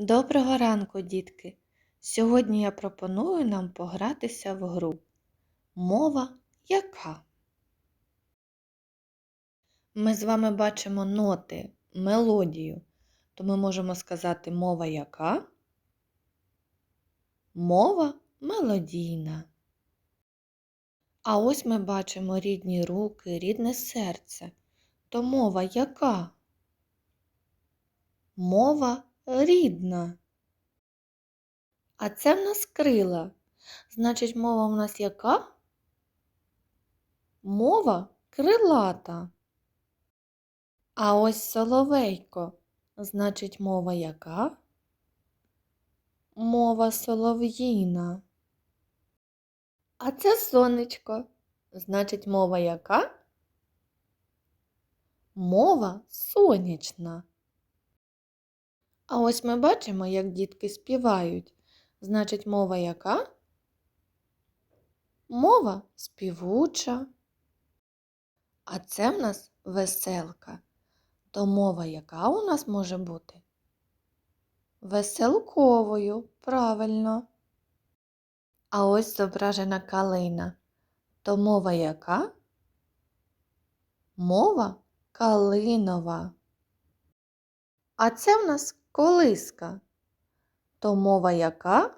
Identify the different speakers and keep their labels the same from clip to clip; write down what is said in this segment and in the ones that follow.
Speaker 1: Доброго ранку, дітки! Сьогодні я пропоную нам погратися в гру. Мова яка? Ми з вами бачимо ноти, мелодію, то ми можемо сказати мова яка? Мова мелодійна. А ось ми бачимо рідні руки, рідне серце. То мова яка? Мова рідна. А це в нас крила. Значить, мова в нас яка? Мова крилата. А ось соловейко. Значить, мова яка? Мова солов'їна. А це сонечко. Значить, мова яка? Мова сонячна. А ось ми бачимо, як дітки співають. Значить, мова яка? Мова співуча. А це в нас веселка. То мова яка у нас може бути? Веселковою, правильно. А ось зображена калина. То мова яка? Мова калинова. А це в нас колиска. То мова яка?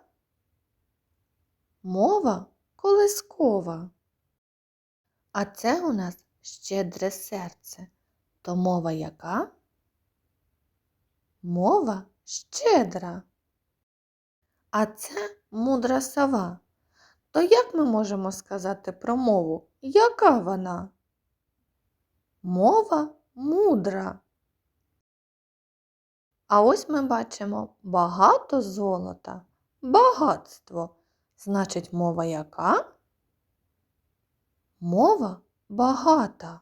Speaker 1: Мова колискова. А це у нас щедре серце. То мова яка? Мова щедра. А це мудра сова. То як ми можемо сказати про мову? Яка вона? Мова мудра. А ось ми бачимо багато золота, багатство. Значить, мова яка? Мова багата.